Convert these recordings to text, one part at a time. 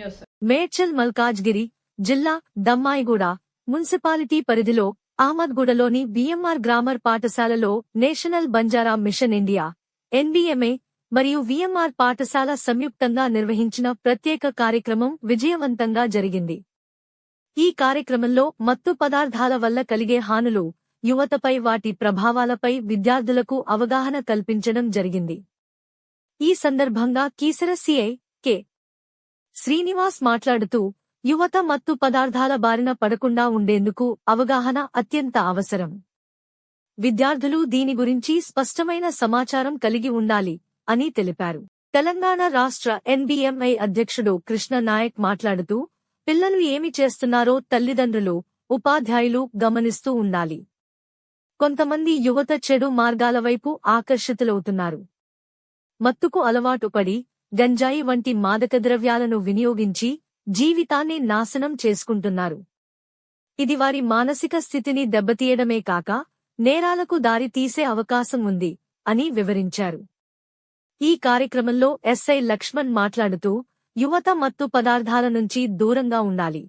చేస్తారు మేడ్చల్ మల్కాజ్గిరి జిల్లా దమ్మాయిగూడ మున్సిపాలిటీ పరిధిలో అహ్మద్గూడలోని విఎంఆర్ గ్రామర్ పాఠశాలలో national Banjara mission India NBMA మరియు విఎంఆర్ పాఠశాల సంయుక్తంగా నిర్వహించిన ప్రత్యేక కార్యక్రమం విజయవంతంగా జరిగింది. ఈ కార్యక్రమంలో మత్తు పదార్థాల వల్ల కలిగే హానులు యువతపై వాటి ప్రభావాలపై విద్యార్థులకు అవగాహన కల్పించడం జరిగింది. ఈ సందర్భంగా కీసర సిఐ కె. శ్రీనివాస్ మాట్లాడుతూ యువత మత్తు పదార్థాల బారిన పడకుండా ఉండేందుకు అవగాహన అత్యంత అవసరం. విద్యార్థులు దీని గురించి స్పష్టమైన సమాచారం కలిగి ఉండాలి అని తెలిపారు. తెలంగాణ రాష్ట్ర ఎన్బీఎంఐ అధ్యక్షుడు కృష్ణ నాయక్ మాట్లాడుతూ పిల్లలు ఏమి చేస్తున్నారో తల్లిదండ్రులు ఉపాధ్యాయులు గమనిస్తూ ఉండాలి. కొంతమంది యువత చెడు మార్గాల వైపు ఆకర్షితులవుతున్నారు. మత్తుకు అలవాటు పడి గంజాయి వంటి మాదక ద్రవ్యాలను వినియోగించి జీవితాన్ని నాశనం చేసుకుంటున్నారు. ఇది వారి మానసిక స్థితిని దెబ్బతీయడమే కాక నేరాలకు దారి తీసే అవకాశం ఉంది అని వివరించారు. ఈ కార్యక్రమంలో ఎస్ఐ లక్ష్మణ్ మాట్లాడుతూ యువత మత్తు పదార్థాల నుంచి దూరంగా ఉండాలి.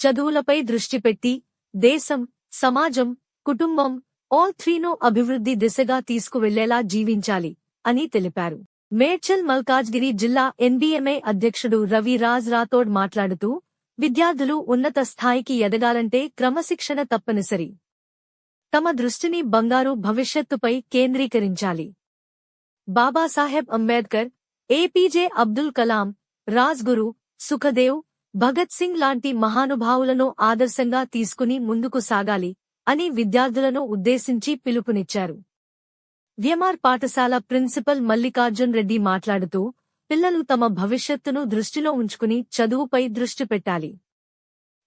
చదువులపై దృష్టి పెట్టి దేశం సమాజం కుటుంబం ఆల్ త్రీను అభివృద్ధి దిశగా తీసుకువెళ్ళేలా జీవించాలి అని తెలిపారు. మేడ్చల్ మల్కాజ్గిరి జిల్లా ఎన్బీఎంఐ అధ్యక్షుడు రవి రాజ్ రాథోడ్ మాట్లాడుతూ విద్యార్థులు ఉన్నత స్థాయికి ఎదగాలంటే క్రమశిక్షణ తప్పనిసరి. తమ దృష్టిని బంగారు భవిష్యత్తుపై కేంద్రీకరించాలి. బాబాసాహెబ్ అంబేద్కర్ ఏపీజే అబ్దుల్ కలాం రాజ్గురు సుఖదేవ్ భగత్ సింగ్ లాంటి మహానుభావులను ఆదర్శంగా తీసుకుని ముందుకు సాగాలి అని విద్యార్థులను ఉద్దేశించి పిలుపునిచ్చారు. వ్యమార్ పాఠశాల ప్రిన్సిపల్ మల్లికార్జున్ రెడ్డి మాట్లాడుతూ పిల్లలు తమ భవిష్యత్తును దృష్టిలో ఉంచుకుని చదువుపై దృష్టి పెట్టాలి.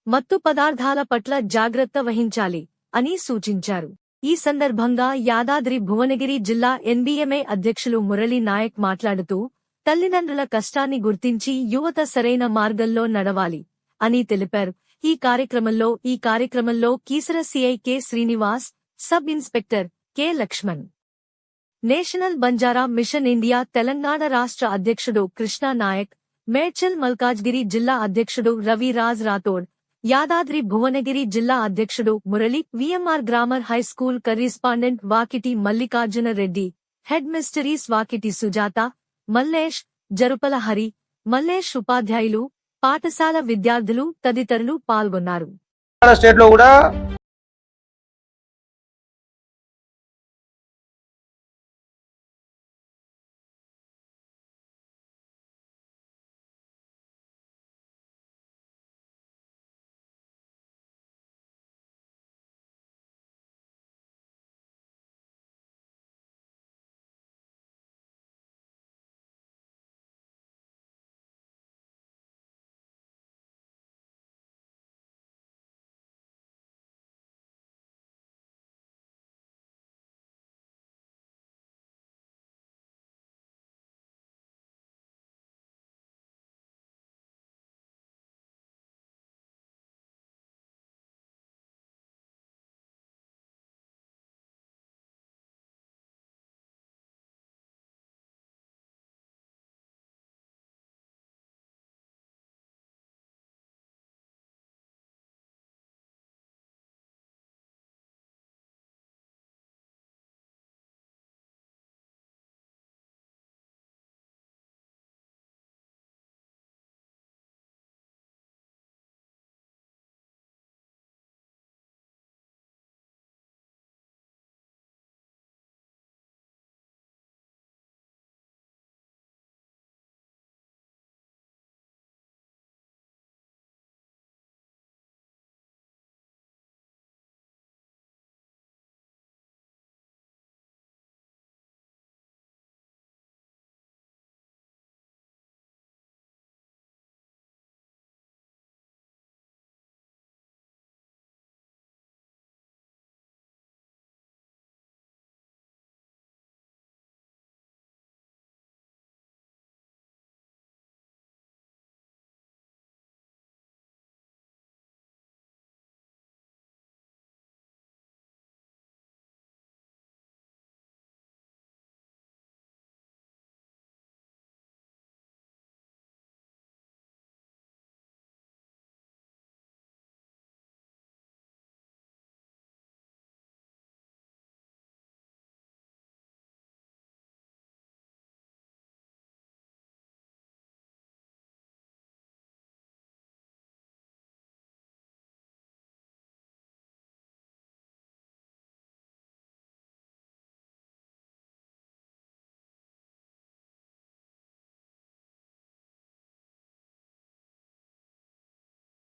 మత్తు పదార్థాల పట్ల జాగ్రత్త వహించాలి అని సూచించారు. ఈ సందర్భంగా యాదాద్రి భువనగిరి జిల్లా ఎన్బీఎంఏ అధ్యక్షులు మురళీ నాయక్ మాట్లాడుతూ తల్లిదండ్రుల కష్టాన్ని గుర్తించి యువత సరైన మార్గంలో నడవాలి అని తెలిపారు. ఈ కార్యక్రమంలో ఈ కార్యక్రమంలో Keesara CI K Srinivas sub inspector K Laxman. National Banjara mission India Telangana రాష్ట్ర అధ్యక్షుడు కృష్ణా నాయక్ మేడ్చల్ మల్కాజ్గిరి జిల్లా అధ్యక్షుడు రవి రాజ్ రాథోడ్ యాదాద్రి భువనగిరి జిల్లా అధ్యక్షుడు Murali VMR grammar high school correspondent Vakiti Mallikarjuna Reddy headmistress Vakiti Sujatha Mallesh Jarupala Hari Mallesh ఉపాధ్యాయులు పాఠశాల విద్యార్థులు తదితరులు పాల్గొన్నారు. స్టేట్లో కూడా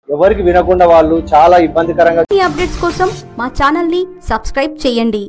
ఎవరికి వినకుండా వాళ్ళు చాలా ఇబ్బందికరంగా ఈ అప్డేట్స్ కోసం మా ఛానల్ని సబ్స్క్రైబ్ చేయండి.